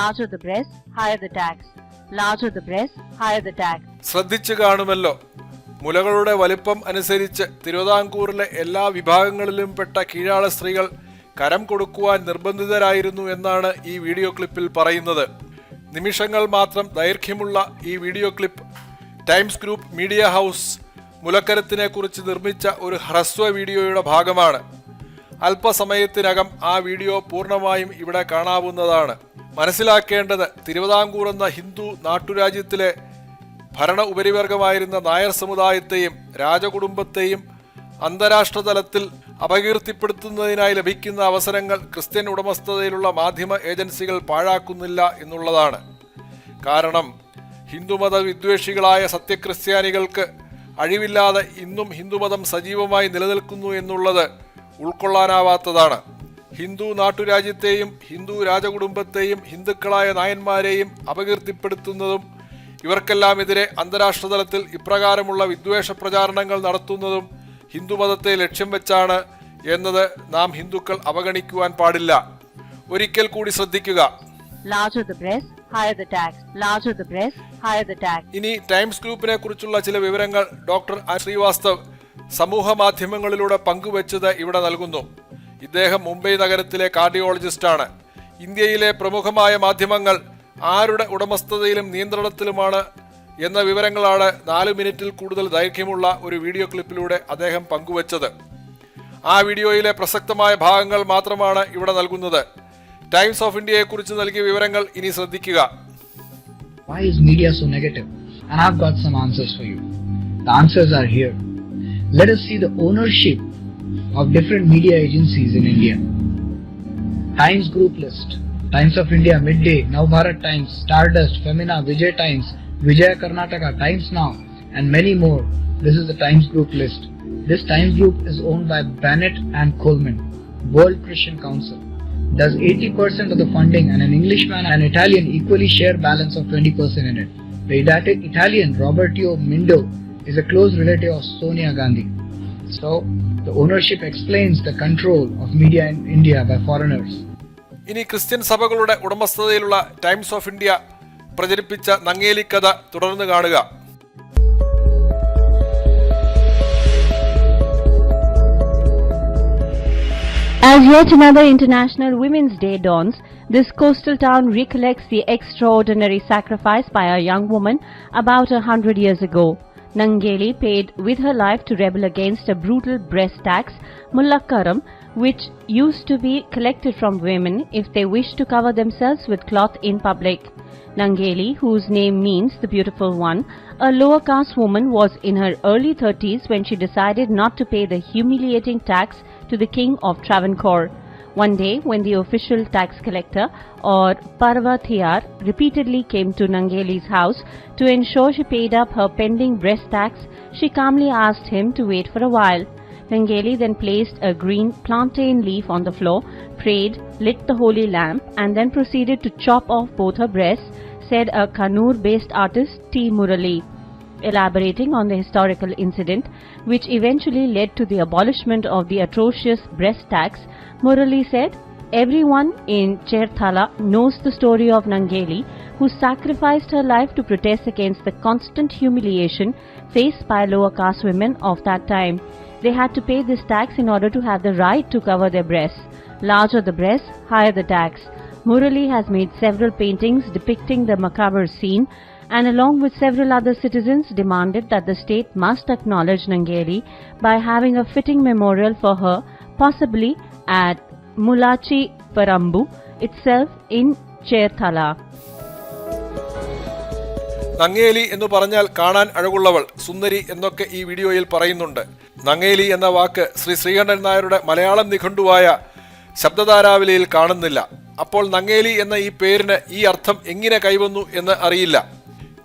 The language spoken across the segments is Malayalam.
Larger the breast, higher the tax. Larger the breast, higher the tax. ശ്രദ്ധിച്ചു കാണുമല്ലോ മുലകളുടെ വലിപ്പം അനുസരിച്ച് തിരുവിതാംകൂറിലെ എല്ലാ വിഭാഗങ്ങളിലും പെട്ട കീഴാള സ്ത്രീകൾ കരം കൊടുക്കുവാൻ നിർബന്ധിതരായിരുന്നു എന്നാണ് ഈ വീഡിയോ ക്ലിപ്പിൽ പറയുന്നത് നിമിഷങ്ങൾ മാത്രം ദൈർഘ്യമുള്ള ഈ video clip Times group media house മുലക്കരത്തിനെ കുറിച്ച് നിർമ്മിച്ച ഒരു ഹ്രസ്വ വീഡിയോയുടെ ഭാഗമാണ് അല്പസമയത്തിനകം ആ വീഡിയോ പൂർണമായും ഇവിടെ കാണാവുന്നതാണ് മനസ്സിലാക്കേണ്ടത് തിരുവിതാംകൂർ എന്ന ഹിന്ദു നാട്ടുരാജ്യത്തിലെ ഭരണ ഉപരിവർഗമായിരുന്ന നായർ സമുദായത്തെയും രാജകുടുംബത്തെയും അന്താരാഷ്ട്ര തലത്തിൽ അപകീർത്തിപ്പെടുത്തുന്നതിനായി ലഭിക്കുന്ന അവസരങ്ങൾ ക്രിസ്ത്യൻ ഉടമസ്ഥതയിലുള്ള മാധ്യമ ഏജൻസികൾ പാഴാക്കുന്നില്ല എന്നുള്ളതാണ്. കാരണം ഹിന്ദുമത വിദ്വേഷികളായ സത്യക്രിസ്ത്യാനികൾക്ക് അഴിവില്ലാതെ ഇന്നും ഹിന്ദുമതം സജീവമായി നിലനിൽക്കുന്നു എന്നുള്ളത് ഉൾക്കൊള്ളാനാവാത്തതാണ്. ഹിന്ദു നാട്ടുരാജ്യത്തെയും ഹിന്ദു രാജകുടുംബത്തെയും ഹിന്ദുക്കളായ നായന്മാരെയും അപകീർത്തിപ്പെടുത്തുന്നതും ഇവർക്കെല്ലാമെതിരെ അന്താരാഷ്ട്ര തലത്തിൽ ഇപ്രകാരമുള്ള വിദ്വേഷ പ്രചാരണങ്ങൾ നടത്തുന്നതും ഹിന്ദുമതത്തെ ലക്ഷ്യം വെച്ചാണ് എന്നത് നാം ഹിന്ദുക്കൾ അവഗണിക്കുവാൻ പാടില്ല ഒരിക്കൽ കൂടി ശ്രദ്ധിക്കുക Larger the breast, higher the tax. Larger the breast, higher the tax. ഇനി ടൈംസ് ഗ്രൂപ്പിനെ കുറിച്ചുള്ള ചില വിവരങ്ങൾ ഡോക്ടർ ശ്രീവാസ്തവ് സമൂഹ മാധ്യമങ്ങളിലൂടെ പങ്കുവച്ചത് ഇവിടെ നൽകുന്നു ഇദ്ദേഹം മുംബൈ നഗരത്തിലെ കാർഡിയോളജിസ്റ്റാണ് ഇന്ത്യയിലെ പ്രമുഖമായ മാധ്യമങ്ങൾ ആരുടെ ഉടമസ്ഥതയിലും നിയന്ത്രണത്തിലുമാണ് എന്ന വിവരങ്ങളാണ് നാല് മിനിറ്റിൽ കൂടുതൽ ദൈർഘ്യമുള്ള ഒരു വീഡിയോ ക്ലിപ്പിലൂടെ അദ്ദേഹം പങ്കുവച്ചത് ആ വീഡിയോയിലെ പ്രസക്തമായ ഭാഗങ്ങൾ മാത്രമാണ് ഇവിടെ നൽകുന്നത് ടൈംസ് ഓഫ് ഇന്ത്യയെക്കുറിച്ച് നൽകിയ വിവരങ്ങൾ ഇനി ശ്രദ്ധിക്കുക Why is media so negative? And got some answers for you. The answers are here. Let us see the ownership of different media agencies in India. Times Group List. Times of India Midday, Navbharat Times, Stardust, Femina, Vijay Times, Vijaya Karnataka, Times Now, and many more. This is the Times Group list. This Times Group is owned by Bennett and Coleman, World Christian Council. Does 80% of the funding and an Englishman and an Italian equally share balance of 20% in it. The Italian Roberto Mindo is a close relative of Sonia Gandhi. So, the ownership explains the control of media in India by foreigners. ഇനി ക്രിസ്ത്യൻ സഭകളുടെ ഉടമസ്ഥതയിലുള്ള ടൈംസ് ഓഫ് ഇന്ത്യ പ്രചരിപ്പിച്ച നങ്ങേലി കഥ തുടർന്ന് കാണുക As yet another International Women's Day dawns, this coastal town recollects the extraordinary sacrifice by a young woman about a hundred years ago. Nangeli paid with her life to rebel against a brutal breast tax, mullakkaram, which used to be collected from women if they wished to cover themselves with cloth in public. Nangeli, whose name means the beautiful one, a lower caste woman, was in her early 30s when she decided not to pay the humiliating tax to the king of Travancore. One day, when the official tax collector, or Parvatiyar, repeatedly came to Nangeli's house to ensure she paid up her pending breast tax, she calmly asked him to wait for a while. Nangeli then placed a green plantain leaf on the floor, prayed, lit the holy lamp, and then proceeded to chop off both her breasts, said a Kannur based artist T. Murali. Elaborating on the historical incident, which eventually led to the abolishment of the atrocious breast tax, Murali said, Everyone in Cherthala knows the story of Nangeli, who sacrificed her life to protest against the constant humiliation faced by lower caste women of that time. They had to pay this tax in order to have the right to cover their breasts. Larger the breasts, higher the tax. Murali has made several paintings depicting the macabre scene and along with several other citizens demanded that the state must acknowledge Nangeri by having a fitting memorial for her, possibly at Mulachi Parambu itself in Cherthala. Nangeli എന്ന് പറഞ്ഞാൽ കാണാൻ അഴകുള്ളവൾ സുന്ദരി എന്നൊക്കെ ഈ വീഡിയോയിൽ പറയുന്നുണ്ട് നങ്ങേലി എന്ന വാക്ക് ശ്രീ ശ്രീകണ്ഠൻ നായരുടെ മലയാളം നിഘണ്ടുവായ ശബ്ദധാരാവലിയിൽ കാണുന്നില്ല അപ്പോൾ നങ്ങേലി എന്ന ഈ പേരിന് ഈ അർത്ഥം എങ്ങനെ കൈവന്നു എന്ന് അറിയില്ല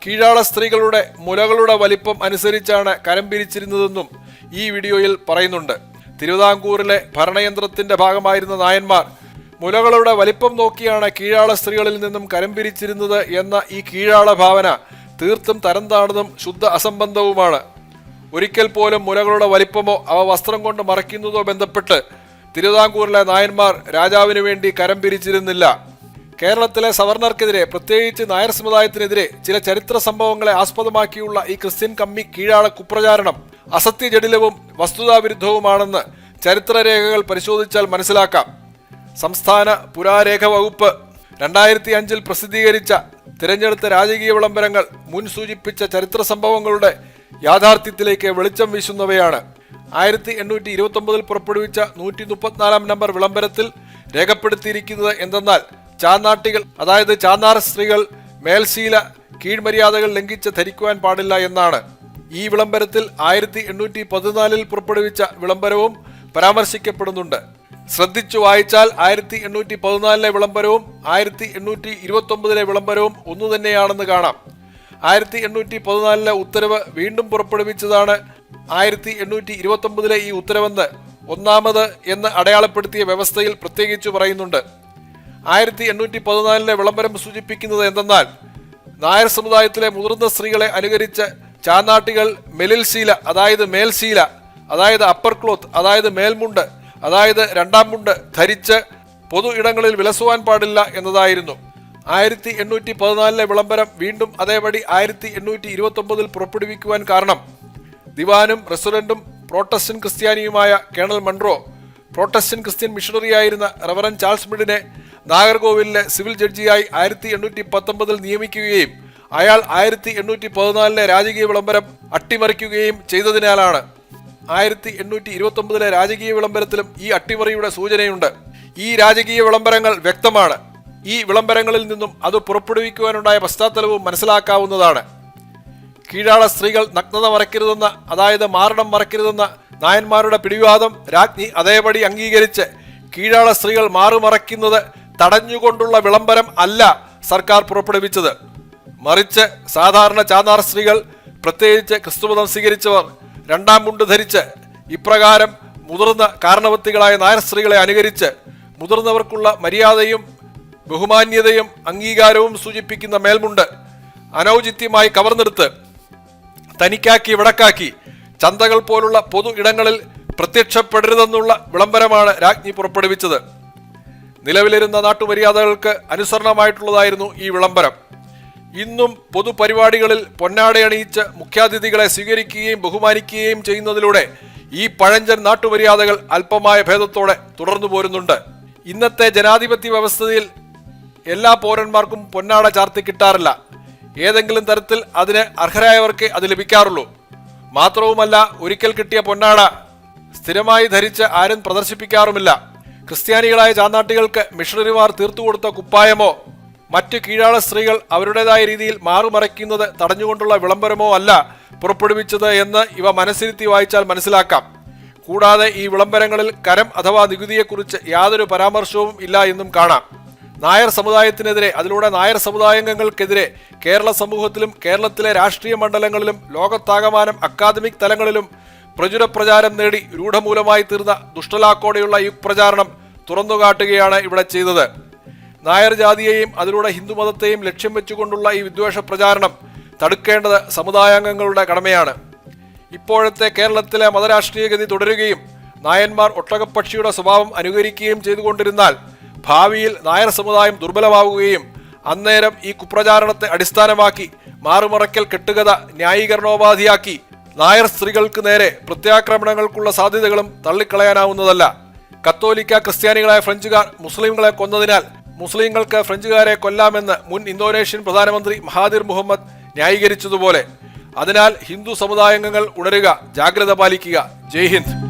കീഴാള സ്ത്രീകളുടെ മുലകളുടെ വലിപ്പം അനുസരിച്ചാണ് കരം പിരിച്ചിരുന്നതെന്നും ഈ വീഡിയോയിൽ പറയുന്നുണ്ട്. തിരുവിതാംകൂറിലെ ഭരണയന്ത്രത്തിന്റെ ഭാഗമായിരുന്ന നായന്മാർ മുലകളുടെ വലിപ്പം നോക്കിയാണ് കീഴാള സ്ത്രീകളിൽ നിന്നും കരം പിരിച്ചിരുന്നത് എന്ന ഈ കീഴാള ഭാവന തീർത്തും തരംതാണതും ശുദ്ധ അസംബന്ധവുമാണ്. ഒരിക്കൽ പോലും മുലകളുടെ വലിപ്പമോ അവ വസ്ത്രം കൊണ്ട് മറയ്ക്കുന്നതോ ബന്ധപ്പെട്ട് തിരുവിതാംകൂറിലെ നായന്മാർ രാജാവിനു വേണ്ടി കരം പിരിച്ചിരുന്നില്ല. കേരളത്തിലെ സവർണർക്കെതിരെ പ്രത്യേകിച്ച് നായർ സമുദായത്തിനെതിരെ ചില ചരിത്ര സംഭവങ്ങളെ ആസ്പദമാക്കിയുള്ള ഈ ക്രിസ്ത്യൻ കമ്മി കീഴാള കുപ്രചാരണം അസത്യജടിലവും വസ്തുതാവിരുദ്ധവുമാണെന്ന് ചരിത്രരേഖകൾ പരിശോധിച്ചാൽ മനസ്സിലാക്കാം. സംസ്ഥാന പുരാരേഖ വകുപ്പ് രണ്ടായിരത്തി അഞ്ചിൽ പ്രസിദ്ധീകരിച്ച തിരഞ്ഞെടുത്ത രാജകീയ വിളംബരങ്ങൾ മുൻ സൂചിപ്പിച്ച ചരിത്ര സംഭവങ്ങളുടെ യാഥാർത്ഥ്യത്തിലേക്ക് വെളിച്ചം വീശുന്നവയാണ്. ആയിരത്തി എണ്ണൂറ്റി ഇരുപത്തി പുറപ്പെടുവിച്ച നൂറ്റി മുപ്പത്തിനാലാം നമ്പർ വിളംബരത്തിൽ രേഖപ്പെടുത്തിയിരിക്കുന്നത് എന്തെന്നാൽ ചാന്നാട്ടികൾ അതായത് ചാന്നാർ സ്ത്രീകൾ മേൽശീല കീഴ്മര്യാദകൾ ലംഘിച്ച് ധരിക്കുവാൻ പാടില്ല എന്നാണ്. ഈ വിളംബരത്തിൽ ആയിരത്തി എണ്ണൂറ്റി പതിനാലിൽ പുറപ്പെടുവിച്ച വിളംബരവും പരാമർശിക്കപ്പെടുന്നുണ്ട്. ശ്രദ്ധിച്ചു വായിച്ചാൽ ആയിരത്തി എണ്ണൂറ്റി പതിനാലിലെ വിളംബരവും ആയിരത്തി എണ്ണൂറ്റി ഇരുപത്തി ഒമ്പതിലെ വിളംബരവും ഒന്നു തന്നെയാണെന്ന് കാണാം. ആയിരത്തി എണ്ണൂറ്റി പതിനാലിലെ ഉത്തരവ് വീണ്ടും പുറപ്പെടുവിച്ചതാണ് ആയിരത്തി എണ്ണൂറ്റി ഇരുപത്തി ഒമ്പതിലെ ഈ ഉത്തരവെന്ന് ഒന്നാമത് എന്ന് അടയാളപ്പെടുത്തിയ വ്യവസ്ഥയിൽ പ്രത്യേകിച്ചു പറയുന്നുണ്ട്. ആയിരത്തി എണ്ണൂറ്റി പതിനാലിലെ വിളംബരം സൂചിപ്പിക്കുന്നത് എന്തെന്നാൽ നായർ സമുദായത്തിലെ മുതിർന്ന സ്ത്രീകളെ അനുകരിച്ച് ചാനാട്ടികൾ മെലിൽശീല അതായത് മേൽശീല അതായത് അപ്പർ ക്ലോത്ത് അതായത് മേൽമുണ്ട് അതായത് രണ്ടാം മുണ്ട് ധരിച്ച് പൊതു ഇടങ്ങളിൽ വിലസുവാൻ പാടില്ല എന്നതായിരുന്നു. ആയിരത്തി എണ്ണൂറ്റി പതിനാലിലെ വിളംബരം വീണ്ടും അതേപടി ആയിരത്തി എണ്ണൂറ്റി ഇരുപത്തി ഒമ്പതിൽ പുറപ്പെടുവിക്കുവാൻ കാരണം ദിവാനും റെസ്റ്റോറന്റും പ്രോട്ടസ്റ്റന്റ് ക്രിസ്ത്യാനിയുമായ കേണൽ മൺറോ പ്രോട്ടസ്റ്റന്റ് ക്രിസ്ത്യൻ മിഷണറിയായിരുന്ന റവറൻ ചാൾസ് മിഡിനെ നാഗർകോവിലിലെ സിവിൽ ജഡ്ജിയായി ആയിരത്തി എണ്ണൂറ്റി പത്തൊമ്പതിൽ നിയമിക്കുകയും അയാൾ ആയിരത്തി എണ്ണൂറ്റി പതിനാലിലെ രാജകീയ വിളംബരം അട്ടിമറിക്കുകയും ചെയ്തതിനാലാണ് ആയിരത്തി എണ്ണൂറ്റി ഇരുപത്തി ഒമ്പതിലെ രാജകീയ വിളംബരത്തിലും ഈ അട്ടിമറിയുടെ സൂചനയുണ്ട്. ഈ രാജകീയ വിളംബരങ്ങൾ വ്യക്തമാണ്. ഈ വിളംബരങ്ങളിൽ നിന്നും അത് പുറപ്പെടുവിക്കുവാനുണ്ടായ പശ്ചാത്തലവും മനസ്സിലാക്കാവുന്നതാണ്. കീഴാള സ്ത്രീകൾ നഗ്നത മറക്കരുതെന്ന അതായത് മാരണം മറക്കരുതെന്ന നായന്മാരുടെ പിടിവാദം രാജ്ഞി അതേപടി അംഗീകരിച്ച് കീഴാള സ്ത്രീകൾ മാറുമറയ്ക്കുന്നത് തടഞ്ഞുകൊണ്ടുള്ള വിളംബരം അല്ല സർക്കാർ പുറപ്പെടുവിച്ചത്. മറിച്ച് സാധാരണ ചാന്നാർ സ്ത്രീകൾ പ്രത്യേകിച്ച് ക്രിസ്തുമതം സ്വീകരിച്ചവർ രണ്ടാം മുണ്ട് ധരിച്ച് ഇപ്രകാരം മുതിർന്ന കാരണവത്തികളായ നായർ സ്ത്രീകളെ അനുകരിച്ച് മുതിർന്നവർക്കുള്ള മര്യാദയും ബഹുമാന്യതയും അംഗീകാരവും സൂചിപ്പിക്കുന്ന മേൽമുണ്ട് അനൗചിത്യമായി കവർന്നെടുത്ത് തനിക്കാക്കി വിടക്കാക്കി ചന്തകൾ പോലുള്ള പൊതു ഇടങ്ങളിൽ പ്രത്യക്ഷപ്പെടരുതെന്നുള്ള വിളംബരമാണ് രാജ്ഞി പുറപ്പെടുവിച്ചത്. നിലവിലിരുന്ന നാട്ടുമര്യാദകൾക്ക് അനുസരണമായിട്ടുള്ളതായിരുന്നു ഈ വിളംബരം. ഇന്നും പൊതുപരിപാടികളിൽ പൊന്നാടയണിയിച്ച് മുഖ്യാതിഥികളെ സ്വീകരിക്കുകയും ബഹുമാനിക്കുകയും ചെയ്യുന്നതിലൂടെ ഈ പഴഞ്ചൻ നാട്ടുമര്യാദകൾ അല്പമായ ഭേദത്തോടെ തുടർന്നു പോരുന്നുണ്ട്. ഇന്നത്തെ ജനാധിപത്യ വ്യവസ്ഥയിൽ എല്ലാ പൗരന്മാർക്കും പൊന്നാട ചാർത്തി കിട്ടാറില്ല. ഏതെങ്കിലും തരത്തിൽ അതിന് അർഹരായവർക്ക് അത് ലഭിക്കാറുള്ളൂ. മാത്രവുമല്ല ഒരിക്കൽ കിട്ടിയ പൊന്നാട സ്ഥിരമായി ധരിച്ച് ആരും പ്രദർശിപ്പിക്കാറുമില്ല. ക്രിസ്ത്യാനികളായ ചാന്നാട്ടികൾക്ക് മിഷണറിമാർ തീർത്തുകൊടുത്ത കുപ്പായമോ മറ്റ് കീഴാള സ്ത്രീകൾ അവരുടേതായ രീതിയിൽ മാറുമറയ്ക്കുന്നത് തടഞ്ഞുകൊണ്ടുള്ള വിളംബരമോ അല്ല പുറപ്പെടുവിച്ചത് എന്ന് ഇവ മനസ്സിരുത്തി വായിച്ചാൽ മനസ്സിലാക്കാം. കൂടാതെ ഈ വിളംബരങ്ങളിൽ കരം അഥവാ നികുതിയെക്കുറിച്ച് യാതൊരു പരാമർശവും ഇല്ല എന്നും കാണാം. നായർ സമുദായത്തിനെതിരെ അതിലൂടെ നായർ സമുദായാംഗങ്ങൾക്കെതിരെ കേരള സമൂഹത്തിലും കേരളത്തിലെ രാഷ്ട്രീയ മണ്ഡലങ്ങളിലും ലോകത്താകമാനം അക്കാദമിക് തലങ്ങളിലും പ്രചുര പ്രചാരം നേടി രൂഢമൂലമായി തീർന്ന ദുഷ്ടലാക്കോടെയുള്ള ഈ പ്രചാരണം തുറന്നുകാട്ടുകയാണ് ഇവിടെ ചെയ്തത്. നായർ ജാതിയെയും അതിലൂടെ ഹിന്ദുമതത്തെയും ലക്ഷ്യം വെച്ചുകൊണ്ടുള്ള ഈ വിദ്വേഷ പ്രചാരണം തടുക്കേണ്ടത് സമുദായാംഗങ്ങളുടെ കടമയാണ്. ഇപ്പോഴത്തെ കേരളത്തിലെ മതരാഷ്ട്രീയ ഗതി തുടരുകയും നായന്മാർ ഒട്ടകപ്പക്ഷിയുടെ സ്വഭാവം അനുകരിക്കുകയും ചെയ്തുകൊണ്ടിരുന്നാൽ ഭാവിയിൽ നായർ സമുദായം ദുർബലമാവുകയും അന്നേരം ഈ കുപ്രചാരണത്തെ അടിസ്ഥാനമാക്കി മാറുമറയ്ക്കൽ കെട്ടുകഥ ന്യായീകരണോപാധിയാക്കി നായർ സ്ത്രീകൾക്ക് നേരെ പ്രത്യാക്രമണങ്ങൾക്കുള്ള സാധ്യതകളും തള്ളിക്കളയാനാവുന്നതല്ല. കത്തോലിക്ക ക്രിസ്ത്യാനികളായ ഫ്രഞ്ചുകാർ മുസ്ലിംകളെ കൊന്നതിനാൽ മുസ്ലിങ്ങൾക്ക് ഫ്രഞ്ചുകാരെ കൊല്ലാമെന്ന് മുൻ ഇന്തോനേഷ്യൻ പ്രധാനമന്ത്രി മഹാദിർ മുഹമ്മദ് ന്യായീകരിച്ചതുപോലെ. അതിനാൽ ഹിന്ദു സമുദായാംഗങ്ങൾ ഉണരുക ജാഗ്രത പാലിക്കുക. ജയ് ഹിന്ദ്.